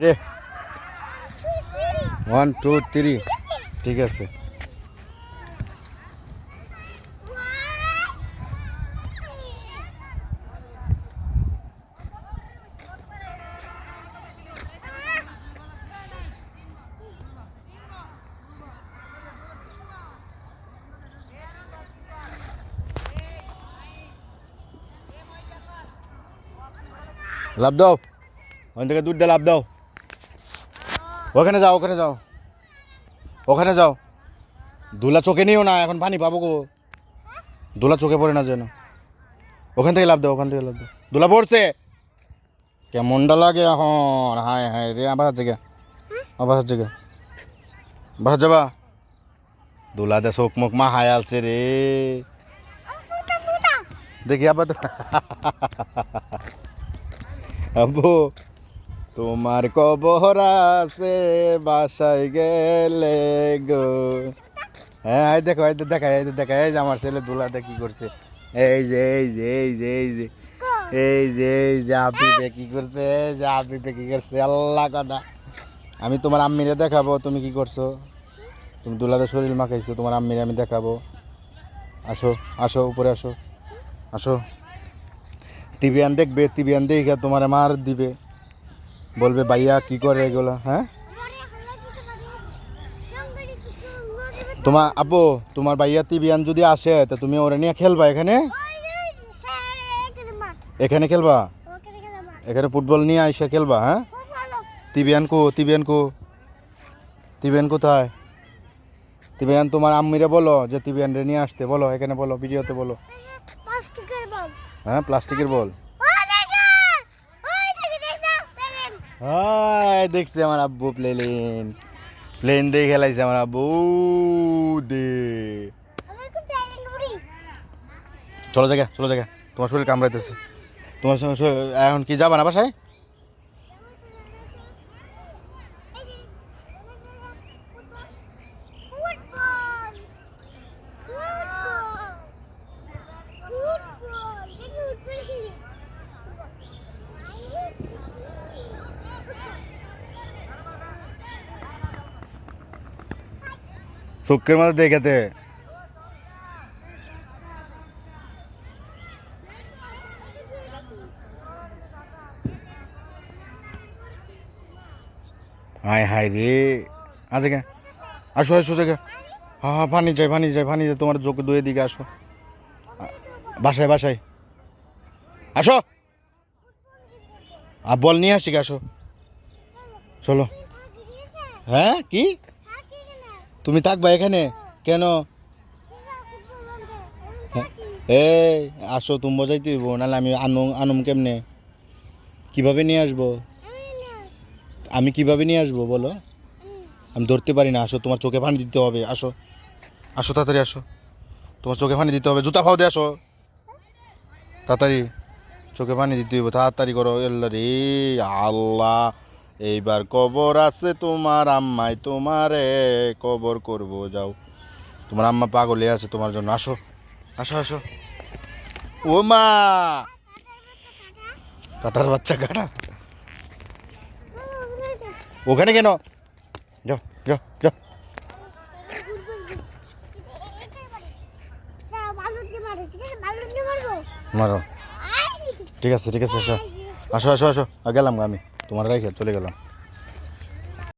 রে one two three ঠিক আছে লাভ দাও ওখান থেকে দুধ দিয়ে লাভ দাও ওখানে যাও ওখানে যাও। ওখানে যাও। দুলা চোখে নিও না, এখন পানি পাবো গো। দুলা চোখে পড়ে না যেন। ওখান থেকে লাভ দাও, ওখান থেকে লাভ দাও। দুলা পড়ছে। কেমনটা লাগে এখন? হায় হায় রে আবার হচ্ছে গে আবার হচ্ছে গে বাস যাবা দুলা দে চোখ মুখ মা হায় আলছে রে। দেখি আবার আব্বু তোমার কবর আছে, বাসায় গেলে গো। হ্যাঁ এই দেখো, এই দেখা তো দেখা এই যে আমার ছেলে দুলাতে কি করছে? এই যে এই যে এই যে এই যে এই যে এই যে আপিপে কি করছে? এই যে আপিপে কি করছে? আল্লাহ কথা আমি তোমার আম্মিরে দেখাবো, তুমি কি করছ? তুমি দুলাতে শরীর মাখাইছো, তোমার আম্মিরে আমি দেখাবো। আসো আসো, উপরে আসো আসো। টিভি আন দেখবে টিভি আন দেখে তোমার মার দিবে। বলবে ভাইয়া কি করে এগুলো? হ্যাঁ? তোমার আপু তোমার ভাইয়া টিভিয়ান যদি আসে তা তুমি ওরা নিয়ে খেলবা এখানে? এখানে খেলবা? এখানে ফুটবল নিয়ে আইসা খেলবা হ্যাঁ? টিভিয়ান কো টিভিয়ান কো। টিভিয়ান কোথায়? টিভিয়ান তোমার আম্মিরে বলো যে টিভিয়ান রে নিয়ে আসতে বলো এখানে বলো ভিডিওতে বলো। হ্যাঁ প্লাস্টিকের বল। হাই, দেখছি আমার আব্বু প্লেন। প্লেন দিয়ে খেলাইছে আমার আব্বু। দে। চলো জায়গা চলো জায়গা। তোমার শরীর কামড়াইতেছে। তোমার এখন কি যাবা না বাসায়? চোখের মধ্যে দেখাতে হায় হায় রে। আছে কে আসো আসো জায়গা হ্যাঁ হ্যাঁ ফানি চাই ফানি চাই ফানি চাই তোমার চোখে দুয়ে দিকে আসো। বাসায় বাসায়। আসো। আর বল নিয়ে আসছি আসো। চলো। হ্যাঁ কি? তুমি থাকবা এখানে? কেন? এই আসো তুমি বোঝাইতে হইব, নাহলে আমি আনু আনুম কেমনে? কীভাবে নিয়ে আসব? আমি কীভাবে নিয়ে আসব, বলো? আমি ধরতে পারি না, আসো, তোমার চোখে পানি দিতে হবে, আসো। আসো, তাড়াতাড়ি আসো। তোমার চোখে পানি দিতে হবে, জুতা ফাও দিয়ে আসো। তাড়াতাড়ি, চোখে পানি দিতে হইব, তাড়াতাড়ি করো এল্লা রে আল্লাহ। এইবার কবর আছে তোমার আম্মাই, তোমারে কবর করব, যাও। তোমার আম্মা পাগলে আছে তোমার জন্য। আসো আসো আসো। ও মা! কাটার বাচ্চা, কাটা। ওখানে কেন? যাও যাও যাও। মারো। ঠিক আছে ঠিক আছে, আসো। আসো আসো আসো। গেলাম আমি। তোমার রেখে চলে গেলাম।